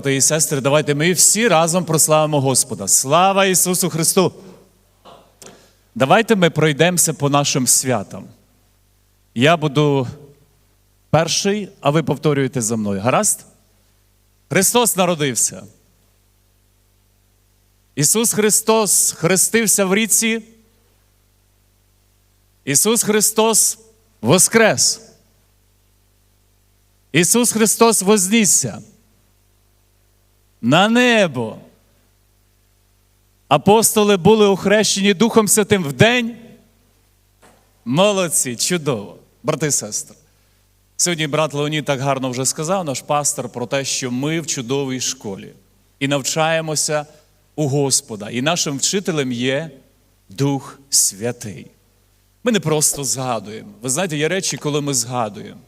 Брати і сестри, давайте ми всі разом прославимо Господа. Слава Ісусу Христу! Давайте ми пройдемося по нашим святам. Я буду перший, а ви повторюєте за мною. Гаразд? Христос народився. Ісус Христос хрестився в ріці. Ісус Христос воскрес. Ісус Христос вознісся на небо. Апостоли були охрещені Духом Святим в день. Молодці, чудово, брати і сестри. Сьогодні брат Леонід так гарно вже сказав, наш пастор, про те, що ми в чудовій школі і навчаємося у Господа. І нашим вчителем є Дух Святий. Ми не просто згадуємо. Ви знаєте, є речі, коли ми згадуємо.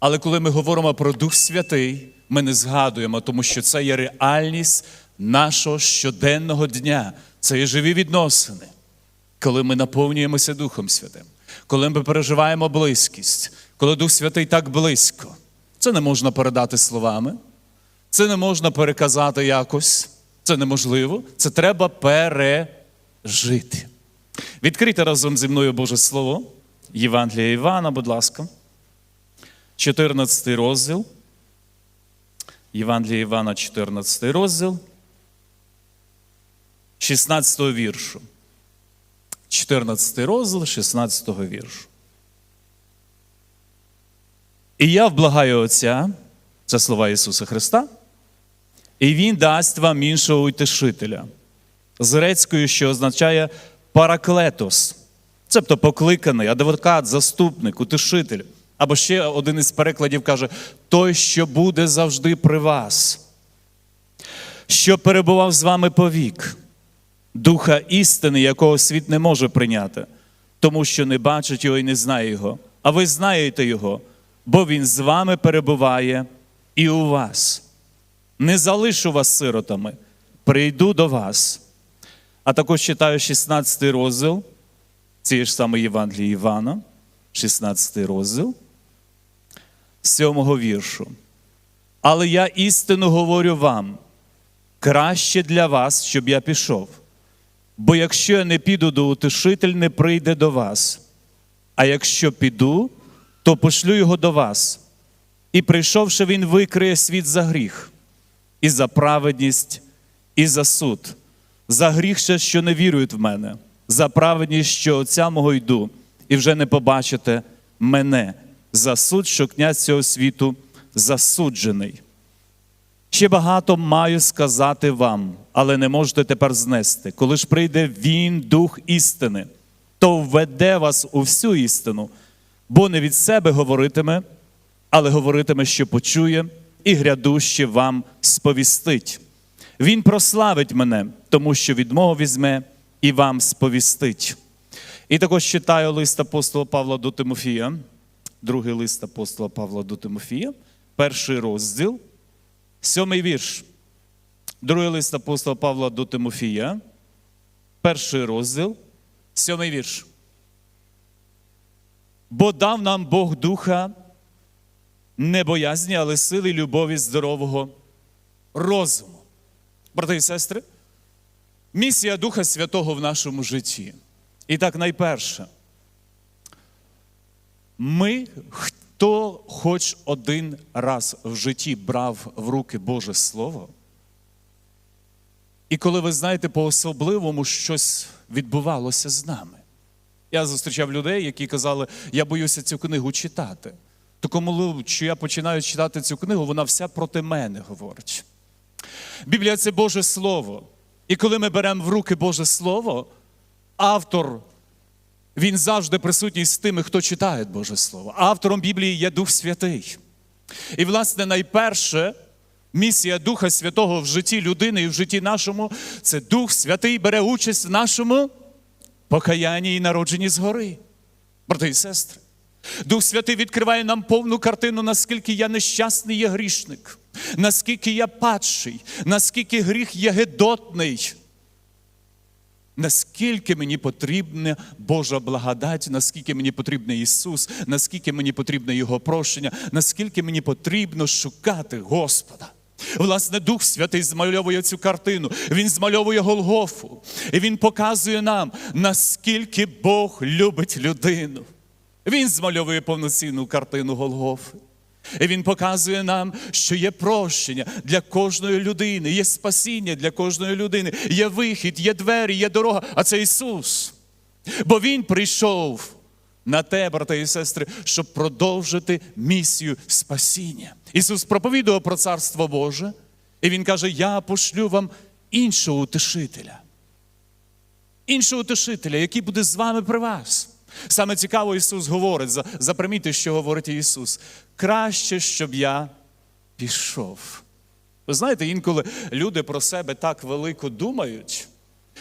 Але коли ми говоримо про Дух Святий, ми не згадуємо, тому що це є реальність нашого щоденного дня. Це є живі відносини, коли ми наповнюємося Духом Святим, коли ми переживаємо близькість, коли Дух Святий так близько. Це не можна передати словами, це не можна переказати якось, це неможливо, це треба пережити. Відкрийте разом зі мною Боже Слово, Євангелія Івана, будь ласка. 14 розділ. Євангелія Івана, 14 розділ. 16 віршу. 14 розділ 16 віршу. І я вблагаю Отця, це слова Ісуса Христа, і Він дасть вам іншого утешителя. З грецькою, що означає параклетос, цебто покликаний, адвокат, заступник, утешитель. Або ще один із перекладів каже: той, що буде завжди при вас, що перебував з вами повік, духа істини, якого світ не може прийняти, тому що не бачить його і не знає його. А ви знаєте його, бо він з вами перебуває і у вас. Не залишу вас сиротами, прийду до вас. А також читаю 16 розділ цієї ж самої Євангелії Івана, 16 розділ, 7 віршу. Але я істину говорю вам, краще для вас, щоб я пішов. Бо якщо я не піду до утешитель, не прийде до вас. А якщо піду, то пошлю його до вас. І прийшовши, він викриє світ за гріх, і за праведність, і за суд, за гріх ще, що не вірують в мене, за праведність, що отця мого йду, і вже не побачите мене, за що князь цього світу засуджений. Ще багато маю сказати вам, але не можете тепер знести. Коли ж прийде Він, Дух істини, то введе вас у всю істину, бо не від себе говоритиме, але говоритиме, що почує, і грядуще вам сповістить. Він прославить мене, тому що від мого візьме і вам сповістить. І також читаю лист апостола Павла до Тимофія, другий лист апостола Павла до Тимофія, перший розділ. Сьомий вірш. Другий лист апостола Павла до Тимофія, перший розділ, сьомий вірш. Бо дав нам Бог духа не боязні, але сили, любові, здорового розуму. Брати і сестри, місія Духа Святого в нашому житті. І так, найперше, ми, хто хоч один раз в житті брав в руки Боже Слово, і коли ви знаєте, по-особливому щось відбувалося з нами. Я зустрічав людей, які казали, я боюся цю книгу читати. То коли що я починаю читати цю книгу, вона вся проти мене говорить. Біблія це Боже Слово. І коли ми беремо в руки Боже Слово, автор, він завжди присутній з тими, хто читає Боже Слово. Автором Біблії є Дух Святий. І, власне, найперше, місія Духа Святого в житті людини і в житті нашому це Дух Святий бере участь в нашому покаянні і народженні згори. Брати і сестри. Дух Святий відкриває нам повну картину, наскільки я нещасний є грішник, наскільки я падший, наскільки гріх є гедотний. Наскільки мені потрібна Божа благодать, наскільки мені потрібний Ісус, наскільки мені потрібне Його прощення, наскільки мені потрібно шукати Господа. Власне, Дух Святий змальовує цю картину. Він змальовує Голгофу. І він показує нам, наскільки Бог любить людину. Він змальовує повноцінну картину Голгофи. І він показує нам, що є прощення для кожної людини, є спасіння для кожної людини, є вихід, є двері, є дорога, а це Ісус. Бо Він прийшов на те, брати і сестри, щоб продовжити місію спасіння. Ісус проповідував про Царство Боже, і Він каже: Я пошлю вам іншого утешителя. Іншого утешителя, який буде з вами при вас. Саме цікаво, Ісус говорить, за- запримітьте, що говорить Ісус. Краще, щоб я пішов. Ви знаєте, інколи люди про себе так велико думають,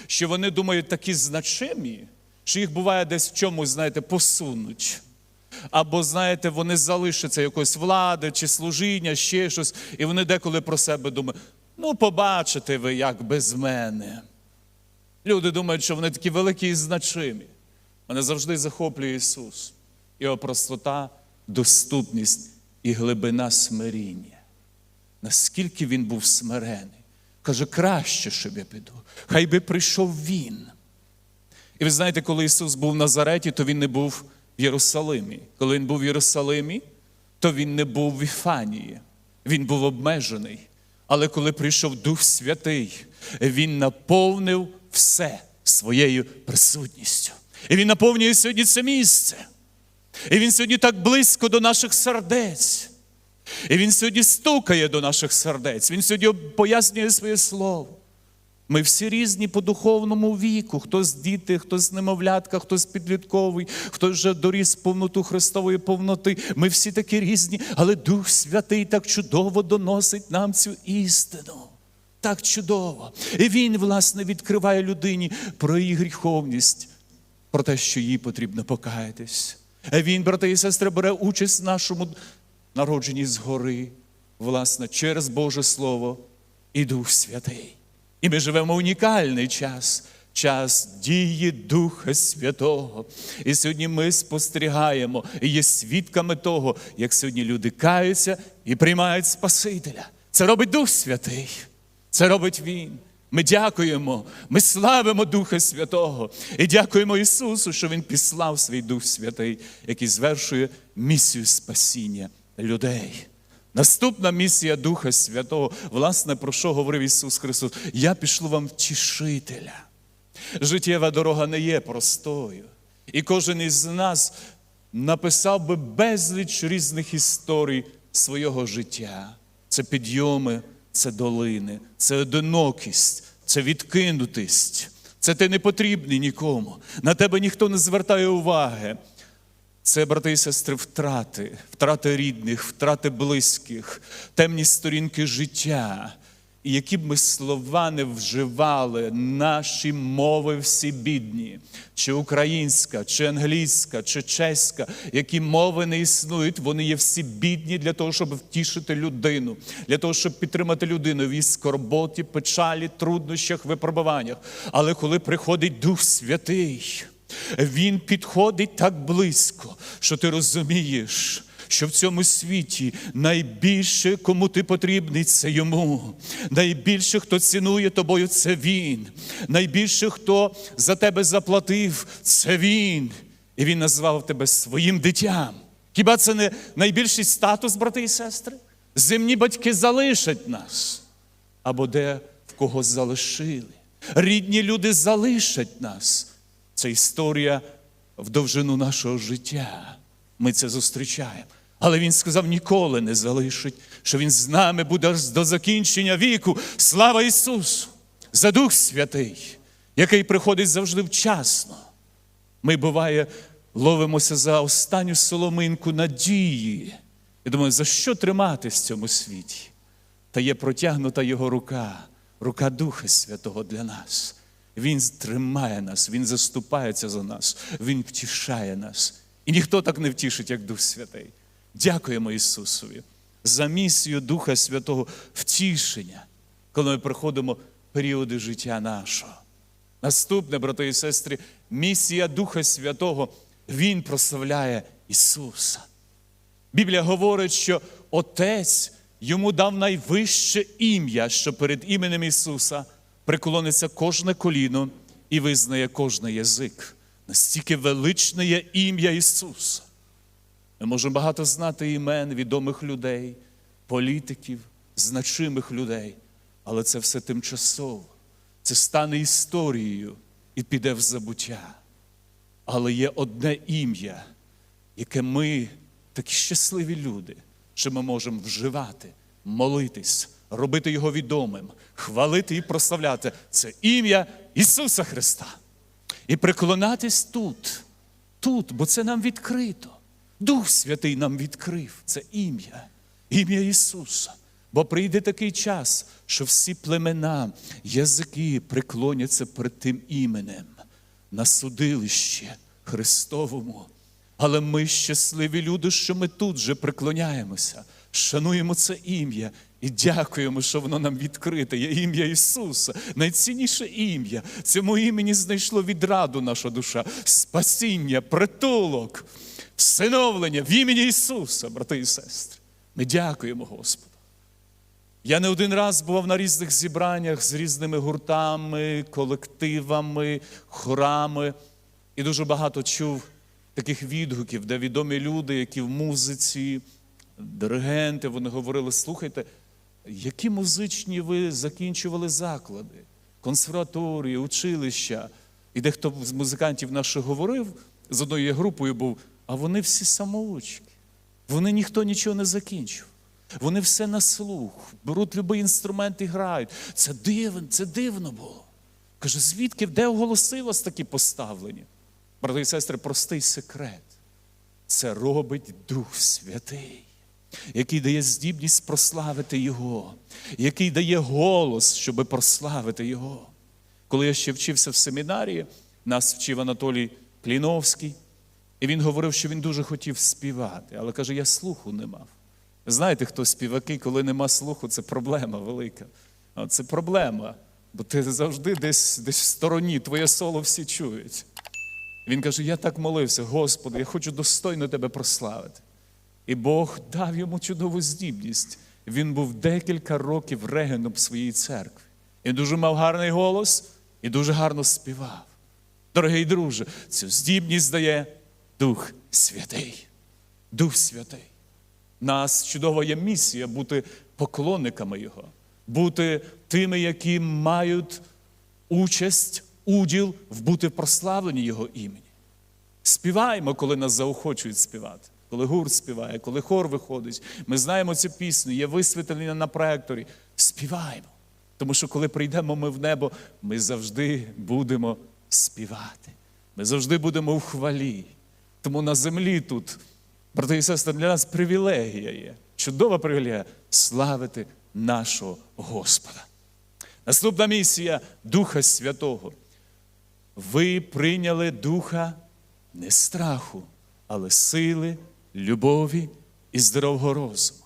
що вони думають такі значимі, що їх буває десь в чомусь, знаєте, посунуть. Або, знаєте, вони залишаться якоїсь влади чи служіння, ще щось, і вони деколи про себе думають: ну, побачите ви, як без мене. Люди думають, що вони такі великі і значимі. Мене завжди захоплює Ісус. Його простота, доступність і глибина смиріння. Наскільки він був смирений. Каже, краще, щоб я піду. Хай би прийшов Він. І ви знаєте, коли Ісус був в Назареті, то Він не був в Єрусалимі. Коли Він був в Єрусалимі, то Він не був в Іфанії. Він був обмежений. Але коли прийшов Дух Святий, Він наповнив все своєю присутністю. І Він наповнює сьогодні це місце. І Він сьогодні так близько до наших сердець. І Він сьогодні стукає до наших сердець. Він сьогодні пояснює своє слово. Ми всі різні по духовному віку. Хтось діти, хтось немовлятка, хтось підлітковий, хтось вже доріс повноту Христової повноти. Ми всі такі різні, але Дух Святий так чудово доносить нам цю істину. Так чудово. І Він, власне, відкриває людині про її гріховність, про те, що їй потрібно покаятись. Він, брати і сестри, бере участь в нашому народженні згори, власне, через Боже Слово і Дух Святий. І ми живемо в унікальний час, час дії Духа Святого. І сьогодні ми спостерігаємо і є свідками того, як сьогодні люди каються і приймають Спасителя. Це робить Дух Святий. Це робить Він. Ми дякуємо, ми славимо Духа Святого і дякуємо Ісусу, що Він післав свій Дух Святий, який звершує місію спасіння людей. Наступна місія Духа Святого, власне, про що говорив Ісус Христос? Я пішлю вам втішителя. Життєва дорога не є простою. І кожен із нас написав би безліч різних історій свого життя. Це підйоми, це долини, це одинокість, це відкинутість. Це ти не потрібний нікому. На тебе ніхто не звертає уваги. Це, брати і сестри, втрати, втрати рідних, втрати близьких, темні сторінки життя. І які б ми слова не вживали, наші мови всі бідні, чи українська, чи англійська, чи чеська, які мови не існують, вони є всі бідні для того, щоб втішити людину, для того, щоб підтримати людину в її скорботі, печалі, труднощах, випробуваннях. Але коли приходить Дух Святий, він підходить так близько, що ти розумієш, що в цьому світі найбільше, кому ти потрібний, це йому. Найбільше, хто цінує тобою, це він. Найбільше, хто за тебе заплатив, це він. І він назвав тебе своїм дитям. Хіба це не найбільший статус, брати і сестри? Земні батьки залишать нас. Або де в кого залишили. Рідні люди залишать нас. Це історія в довжину нашого життя. Ми це зустрічаємо. Але він сказав, ніколи не залишить, що він з нами буде аж до закінчення віку. Слава Ісусу! За Дух Святий, який приходить завжди вчасно. Ми, буває, ловимося за останню соломинку надії. І думаю, за що триматись в цьому світі? Та є протягнута Його рука, рука Духа Святого для нас. Він тримає нас, Він заступається за нас, Він втішає нас. І ніхто так не втішить, як Дух Святий. Дякуємо Ісусові за місію Духа Святого втішення, коли ми проходимо періоди життя нашого. Наступне, брати і сестри, місія Духа Святого, Він прославляє Ісуса. Біблія говорить, що Отець йому дав найвище ім'я, що перед іменем Ісуса приклониться кожне коліно і визнає кожний язик. Настільки величне є ім'я Ісуса. Ми можемо багато знати імен відомих людей, політиків, значимих людей, але це все тимчасово. Це стане історією і піде в забуття. Але є одне ім'я, яке ми, такі щасливі люди, що ми можемо вживати, молитись, робити його відомим, хвалити і прославляти. Це ім'я Ісуса Христа. І приклонатись тут, тут, бо це нам відкрито. Дух Святий нам відкрив це ім'я, ім'я Ісуса. Бо прийде такий час, що всі племена, язики приклоняться перед тим іменем на судилищі Христовому. Але ми щасливі люди, що ми тут же приклоняємося, шануємо це ім'я і дякуємо, що воно нам відкрите. Є ім'я Ісуса, найцінніше ім'я. Цьому імені знайшло відраду наша душа, спасіння, притулок, всиновлення в імені Ісуса, брати і сестри. Ми дякуємо Господу. Я не один раз бував на різних зібраннях з різними гуртами, колективами, хорами, і дуже багато чув таких відгуків, де відомі люди, які в музиці, диригенти, вони говорили: слухайте, які музичні ви закінчували заклади, консерваторії, училища. І дехто з музикантів наших говорив, з одною групою був, а вони всі самоучки. Вони ніхто нічого не закінчив. Вони все на слух, беруть будь-який інструмент і грають. Це дивно, це дивно було. Каже, звідки, де оголоси вас такі поставлені? Брати і сестри, простий секрет. Це робить Дух Святий, який дає здібність прославити Його, який дає голос, щоб прославити Його. Коли я ще вчився в семінарії, нас вчив Анатолій Кліновський, і він говорив, що він дуже хотів співати, але каже, я слуху не мав. Знаєте, хто співаки, коли нема слуху, це проблема велика. Це проблема, бо ти завжди десь, десь в стороні, твоє соло всі чують. Він каже: Я так молився, Господи, я хочу достойно тебе прославити. І Бог дав йому чудову здібність. Він був декілька років регеном своїй церкви. Він дуже мав гарний голос і дуже гарно співав. Дорогий друже, цю здібність дає Дух Святий. Дух Святий. Нас чудова є місія бути поклонниками Його, бути тими, які мають участь, уділ в бути прославлені Його імені. Співаємо, коли нас заохочують співати, коли гурт співає, коли хор виходить. Ми знаємо цю пісню, є висвітлення на проекторі. Співаємо. Тому що коли прийдемо ми в небо, ми завжди будемо співати. Ми завжди будемо в хвалі. Тому на землі тут, брати і сестри, для нас привілегія є. Чудова привілегія славити нашого Господа. Наступна місія Духа Святого. Ви прийняли Духа не страху, але сили, любові і здорового розуму.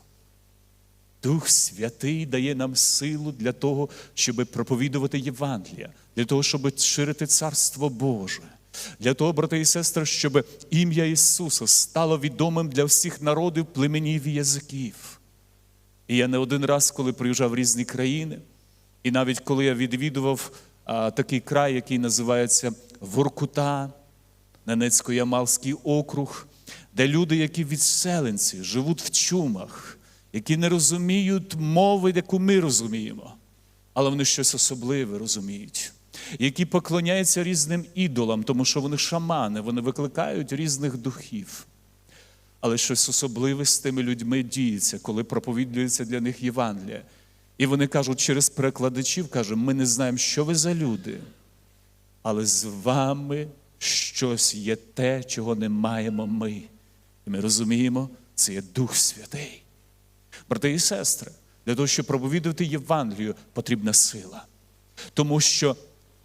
Дух Святий дає нам силу для того, щоб проповідувати Євангелія, для того, щоб ширити Царство Боже, для того, брати і сестри, щоб ім'я Ісуса стало відомим для всіх народів, племенів і язиків. І я не один раз, коли приїжджав в різні країни, і навіть коли я відвідував а, такий край, який називається Воркута, Ненецько-Ямалський округ, де люди, які відселенці, живуть в чумах, які не розуміють мови, яку ми розуміємо, але вони щось особливе розуміють, які поклоняються різним ідолам, тому що вони шамани, вони викликають різних духів. Але щось особливе з тими людьми діється, коли проповідується для них Євангелія. І вони кажуть через перекладачів, кажуть, ми не знаємо, що ви за люди, але з вами щось є те, чого не маємо ми. І ми розуміємо, це є Дух Святий. Брати і сестри, для того, щоб проповідувати Євангелію, потрібна сила. Тому що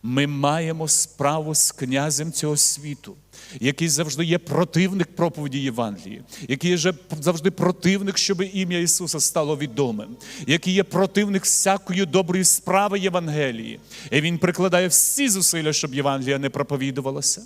ми маємо справу з князем цього світу, який завжди є противник проповіді Євангелії, який є завжди противник, щоб ім'я Ісуса стало відомим, який є противник всякої доброї справи Євангелії. І Він прикладає всі зусилля, щоб Євангелія не проповідувалася.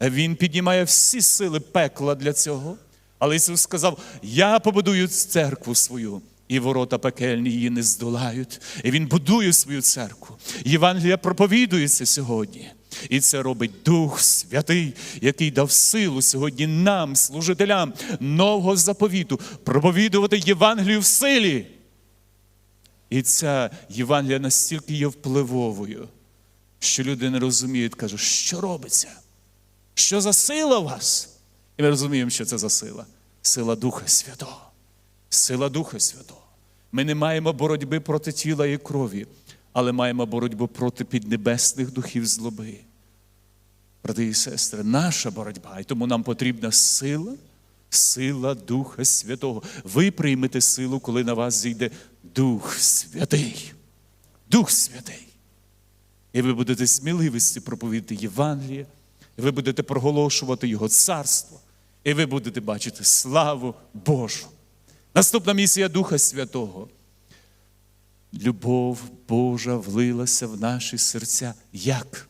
Він піднімає всі сили пекла для цього. Але Ісус сказав: Я побудую церкву свою, і ворота пекельні її не здолають. І він будує свою церкву. Євангелія проповідується сьогодні. І це робить Дух Святий, який дав силу сьогодні нам, служителям нового заповіту, проповідувати Євангелію в силі. І ця Євангелія настільки є впливовою, що люди не розуміють, кажуть, що робиться? Що за сила у вас? І ми розуміємо, що це за сила. Сила Духа Святого. Сила Духа Святого. Ми не маємо боротьби проти тіла і крові, але маємо боротьбу проти піднебесних духів злоби. Брати і сестри, наша боротьба, і тому нам потрібна сила, сила Духа Святого. Ви приймете силу, коли на вас зійде Дух Святий. Дух Святий. І ви будете сміливості проповідати Євангеліє, ви будете проголошувати Його царство, і ви будете бачити славу Божу. Наступна місія Духа Святого. Любов Божа влилася в наші серця. Як?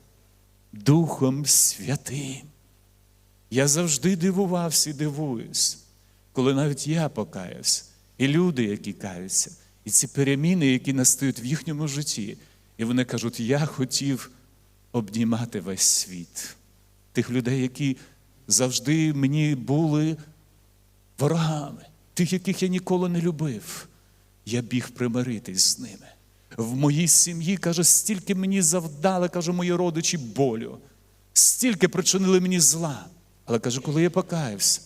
Духом Святим. Я завжди дивувався і дивуюсь, коли навіть я покаявся, і люди, які каються, і ці переміни, які настають в їхньому житті, і вони кажуть, я хотів обнімати весь світ. Тих людей, які завжди мені були ворогами, тих, яких я ніколи не любив. Я біг примиритись з ними. В моїй сім'ї, каже, стільки мені завдали, каже, мої родичі болю, стільки причинили мені зла. Але каже, коли я покаявся,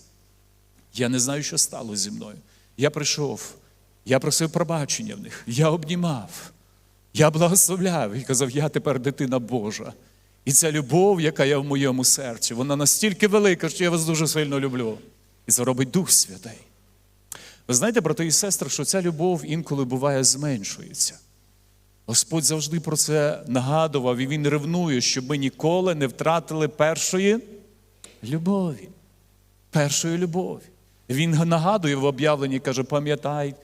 я не знаю, що стало зі мною. Я прийшов, я просив пробачення в них, я обнімав, я благословляв і казав, я тепер дитина Божа. І ця любов, яка є в моєму серці, вона настільки велика, що я вас дуже сильно люблю. І це робить Дух Святий. Ви знаєте, брати і сестри, що ця любов інколи буває зменшується. Господь завжди про це нагадував, і Він ревнує, щоб ми ніколи не втратили першої любові. Першої любові. Він нагадує в об'явленні, каже: пам'ятай,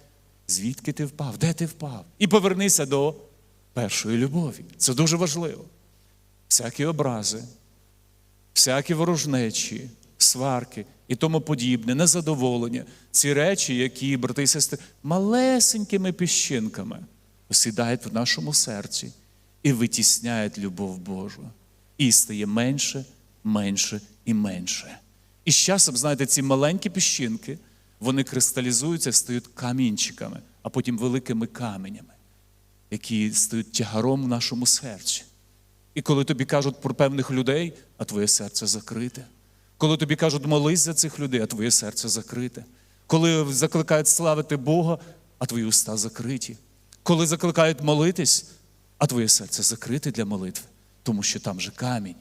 звідки ти впав, де ти впав. І повернися до першої любові. Це дуже важливо. Всякі образи, всякі ворожнечі, сварки і тому подібне, незадоволення. Ці речі, які, брати і сестри, малесенькими піщинками осідають в нашому серці і витісняють любов Божу. І стає менше, менше і менше. І з часом, знаєте, ці маленькі піщинки, вони кристалізуються, стають камінчиками, а потім великими каменями, які стають тягаром в нашому серці. І коли тобі кажуть про певних людей, а твоє серце закрите. Коли тобі кажуть, молись за цих людей, а твоє серце закрите. Коли закликають славити Бога, а твої уста закриті. Коли закликають молитись, а твоє серце закрите для молитви, тому що там же камінь,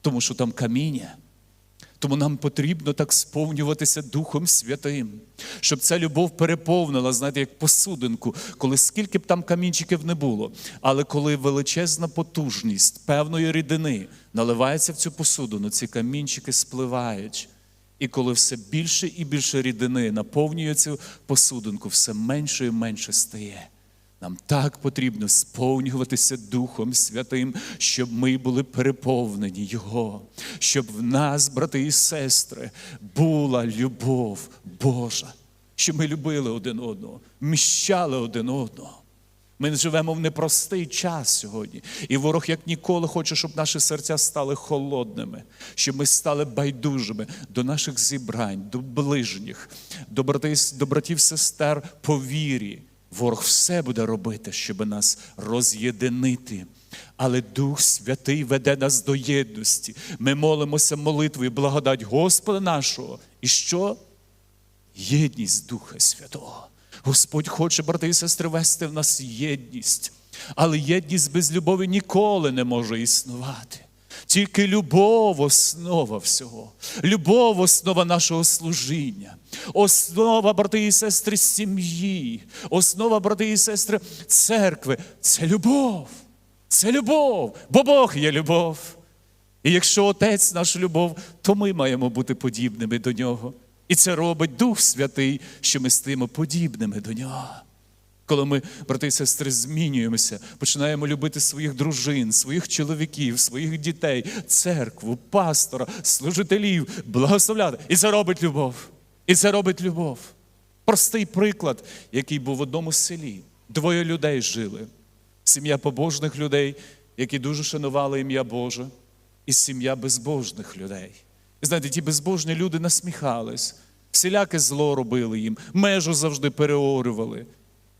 тому що там каміння. Тому нам потрібно так сповнюватися Духом Святим, щоб ця любов переповнила, знаєте, як посудинку, коли скільки б там камінчиків не було, але коли величезна потужність певної рідини наливається в цю посудину, ці камінчики спливають. І коли все більше і більше рідини наповнює цю посудинку, все менше і менше стає. Нам так потрібно сповнюватися Духом Святим, щоб ми були переповнені Його, щоб в нас, брати і сестри, була любов Божа, щоб ми любили один одного, міщали один одного. Ми живемо в непростий час сьогодні, і ворог як ніколи хоче, щоб наші серця стали холодними, щоб ми стали байдужими до наших зібрань, до ближніх, до братів, до братів сестер по вірі. Ворог все буде робити, щоб нас роз'єдинити. Але Дух Святий веде нас до єдності. Ми молимося молитвою, благодать Господа нашого. І що? Єдність Духа Святого. Господь хоче, брати і сестри, вести в нас єдність. Але єдність без любові ніколи не може існувати. Тільки любов основа всього, любов основа нашого служіння, основа, брати і сестри, сім'ї, основа, брати і сестри, церкви це любов. Це любов, бо Бог є любов. І якщо Отець наш любов, то ми маємо бути подібними до нього. І це робить Дух Святий, що ми стаємо подібними до нього. Коли ми, брати і сестри, змінюємося, починаємо любити своїх дружин, своїх чоловіків, своїх дітей, церкву, пастора, служителів, благословляти. І це робить любов. І це робить любов. Простий приклад, який був в одному селі. Двоє людей жили. Сім'я побожних людей, які дуже шанували ім'я Боже, і сім'я безбожних людей. І знаєте, ті безбожні люди насміхались, всіляке зло робили їм, межу завжди переорювали.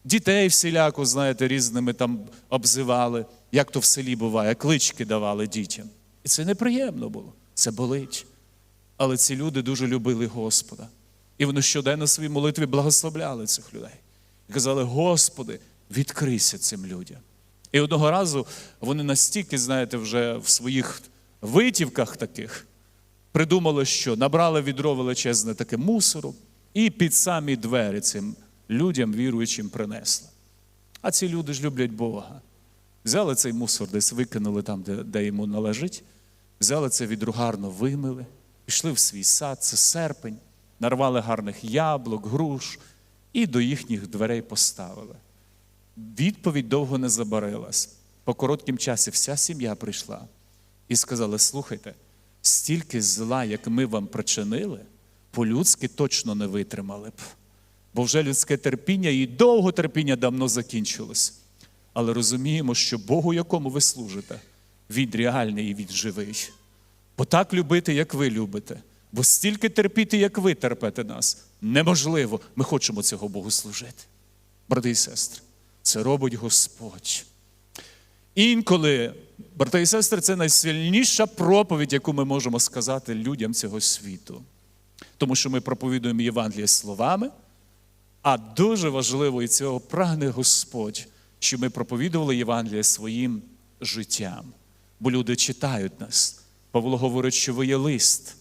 Дітей всіляко, знаєте, різними там обзивали, як то в селі буває, клички давали дітям. І це неприємно було, це болить. Але ці люди дуже любили Господа. І вони щоденно в своїй молитві благословляли цих людей. І казали: Господи, відкрийся цим людям. І одного разу вони настільки, знаєте, вже в своїх витівках таких придумали, що набрали відро величезне таке мусору, і під самі двері цим людям, віруючим, принесли. А ці люди ж люблять Бога. Взяли цей мусор, десь викинули там, де, де йому належить, взяли це відро гарно вимили, пішли в свій сад, це серпень, нарвали гарних яблук, груш і до їхніх дверей поставили. Відповідь довго не забарилась. По короткім часі вся сім'я прийшла і сказали: слухайте, стільки зла, як ми вам причинили, по-людськи точно не витримали б. Бо вже людське терпіння і довго терпіння давно закінчилось. Але розуміємо, що Богу, якому ви служите, він реальний і він живий. Бо так любити, як ви любите. Бо стільки терпіти, як ви терпите нас, неможливо. Ми хочемо цього Богу служити. Брати і сестри, це робить Господь. Інколи, брати і сестри, це найсильніша проповідь, яку ми можемо сказати людям цього світу. Тому що ми проповідуємо Євангеліє словами, а дуже важливо і цього прагне Господь, що ми проповідували Євангеліє своїм життям. Бо люди читають нас. Павло говорить, що ви є лист.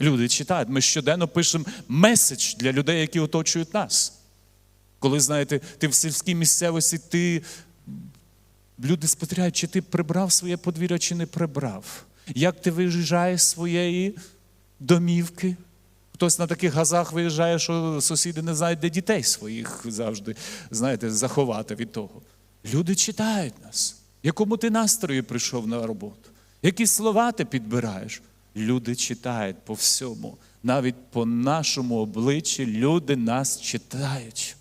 Люди читають. Ми щоденно пишемо меседж для людей, які оточують нас. Коли, знаєте, ти в сільській місцевості, ти люди спостерігають, чи ти прибрав своє подвір'я, чи не прибрав. Як ти виїжджаєш з своєї домівки? Хтось на таких газах виїжджає, що сусіди не знають, де дітей своїх завжди, знаєте, заховати від того. Люди читають нас. Якому ти настрої прийшов на роботу? Які слова ти підбираєш? Люди читають по всьому. Навіть по нашому обличчі люди нас читають.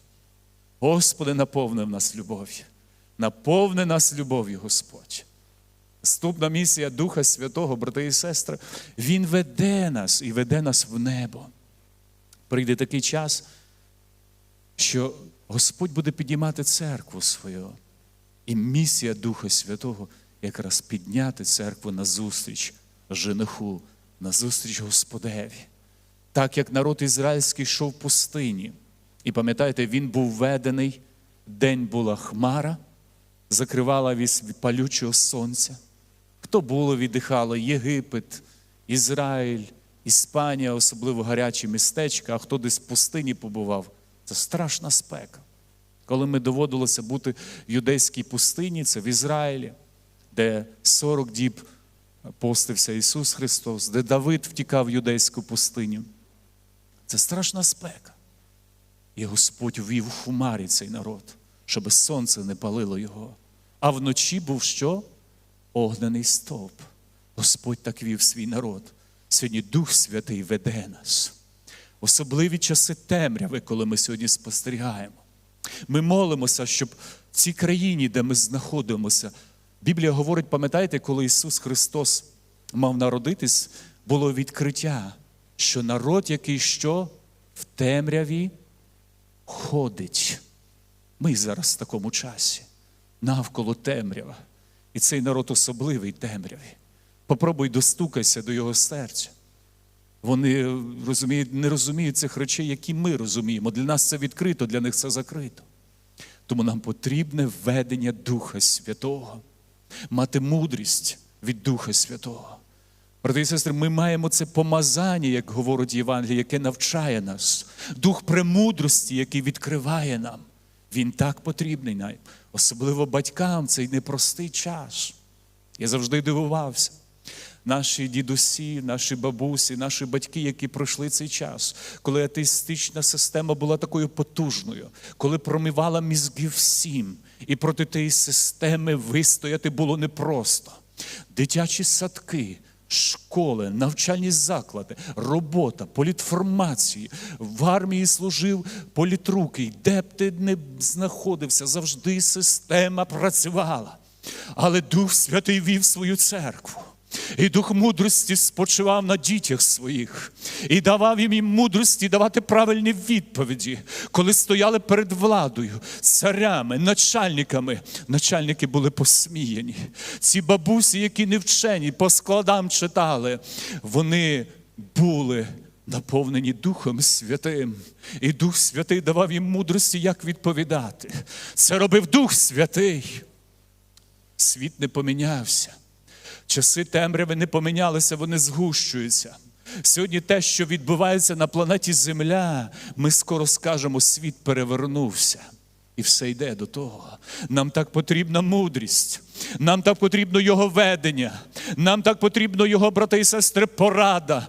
Господи, наповнив нас любов'ю. Наповни нас любов'ю, Господь. Наступна місія Духа Святого, брати і сестри, Він веде нас і веде нас в небо. Прийде такий час, що Господь буде підіймати церкву свою. І місія Духа Святого якраз підняти церкву назустріч жениху, назустріч Господеві. Так як народ ізраїльський йшов в пустині. І пам'ятаєте, він був ведений, день була хмара, закривала від палючого сонця. Хто було, віддихало? Єгипет, Ізраїль, Іспанія, особливо гарячі містечка, а хто десь в пустині побував. Це страшна спека. Коли ми доводилося бути в юдейській пустині, це в Ізраїлі, де 40 діб постився Ісус Христос, де Давид втікав в юдейську пустиню. Це страшна спека. І Господь ввів у хумарі цей народ, щоб сонце не палило його. А вночі був що? Огнений стовп. Господь так вів свій народ. Сьогодні Дух Святий веде нас. Особливі часи темряви, коли ми сьогодні спостерігаємо. Ми молимося, щоб в цій країні, де ми знаходимося, Біблія говорить, пам'ятаєте, коли Ісус Христос мав народитись, було відкриття, що народ, який що в темряві ходить. Ми зараз в такому часі, навколо темрява. І цей народ особливий темряві. Попробуй достукайся до його серця. Вони розуміють, не розуміють цих речей, які ми розуміємо. Для нас це відкрито, для них це закрито. Тому нам потрібне введення Духа Святого, мати мудрість від Духа Святого. Брати і сестри, ми маємо це помазання, як говорить Євангеліє, яке навчає нас, дух премудрості, який відкриває нам. Він так потрібний особливо батькам цей непростий час. Я завжди дивувався. Наші дідусі, наші бабусі, наші батьки, які пройшли цей час, коли атеїстична система була такою потужною, коли промивала мізки всім, і проти тієї системи вистояти було непросто. Дитячі садки школи, навчальні заклади, робота, політформації. В армії служив політрукий. Де б ти не знаходився, завжди система працювала. Але Дух Святий вів свою церкву. І дух мудрості спочивав на дітях своїх і давав їм мудрості давати правильні відповіді, коли стояли перед владою, царями, начальниками. Начальники були посміяні. Ці бабусі, які не вчені, по складам читали, вони були наповнені Духом Святим. І Дух Святий давав їм мудрості, як відповідати. Це робив Дух Святий. Світ не помінявся. Часи темряви не помінялися, вони згущуються. Сьогодні те, що відбувається на планеті Земля, ми скоро скажемо, світ перевернувся. І все йде до того. Нам так потрібна мудрість, нам так потрібно його ведення, нам так потрібно його, брати і сестри, порада,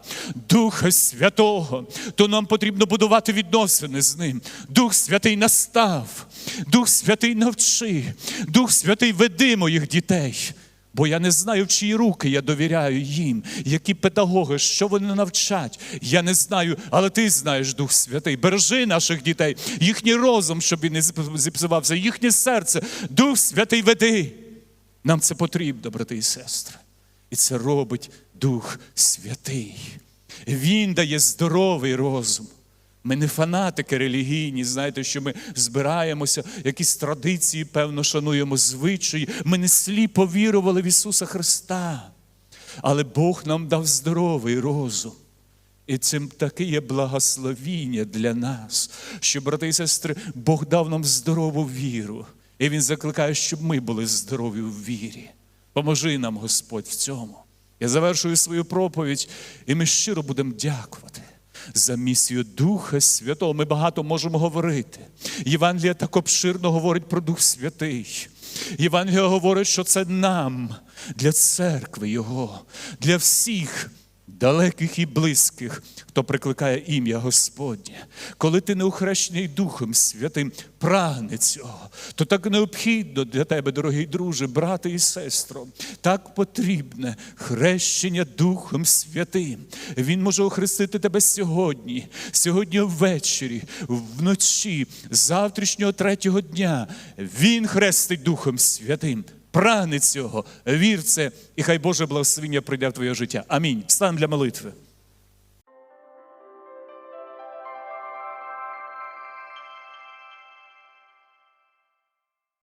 Духа Святого. То нам потрібно будувати відносини з ним. Дух Святий настав, Дух Святий навчи, Дух Святий веди моїх дітей. Бо я не знаю, в чиї руки я довіряю їм, які педагоги, що вони навчать. Я не знаю, але ти знаєш, Дух Святий. Бережи наших дітей, їхній розум, щоб він не зіпсувався, їхнє серце. Дух Святий веди. Нам це потрібно, брати і сестри. І це робить Дух Святий. Він дає здоровий розум. Ми не фанатики релігійні, знаєте, що ми збираємося, якісь традиції, певно, шануємо звичаї. Ми не сліпо вірували в Ісуса Христа. Але Бог нам дав здоровий розум. І цим таке є благословіння для нас, що, брати і сестри, Бог дав нам здорову віру. І Він закликає, щоб ми були здорові в вірі. Поможи нам, Господь, в цьому. Я завершую свою проповідь, і ми щиро будемо дякувати за місію Духа Святого. Ми багато можемо говорити. Євангелія так обширно говорить про Дух Святий. Євангелія говорить, що це нам, для церкви Його, для всіх далеких і близьких, хто прикликає ім'я Господнє. Коли ти не охрещений Духом Святим, прагне цього, то так необхідно для тебе, дорогий друже, брате і сестро, так потрібне хрещення Духом Святим. Він може охрестити тебе сьогодні, сьогодні ввечері, вночі, завтрашнього третього дня. Він хрестить Духом Святим. Прагни цього, вір це, і хай Боже благословення прийде в твоє життя. Амінь. Встань для молитви.